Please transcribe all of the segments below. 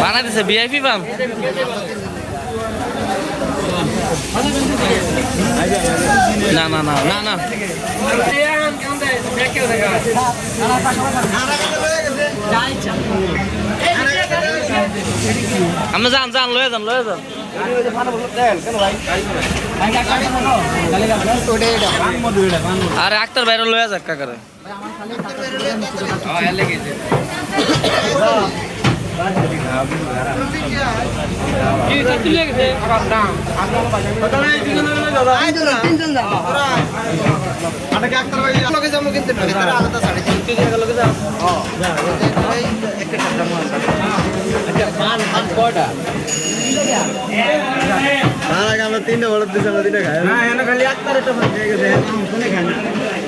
বানাই দিছে ভিআইপি পাম? না না না না না। আমরা যান যান, লয়ে যান লয়ে যান। আরে আক্তার বাইরে লয়ে যাক, কাকারে। তিনটা বড় আমরা তিনটা খাই না খালি একটা হয়ে খায় না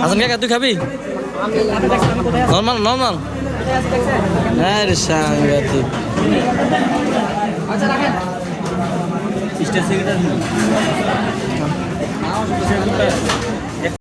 হাসান কাকা তুই খাবি? নর্মাল নর্মাল হ্যাঁ রে সাংঘাতিক। State secretary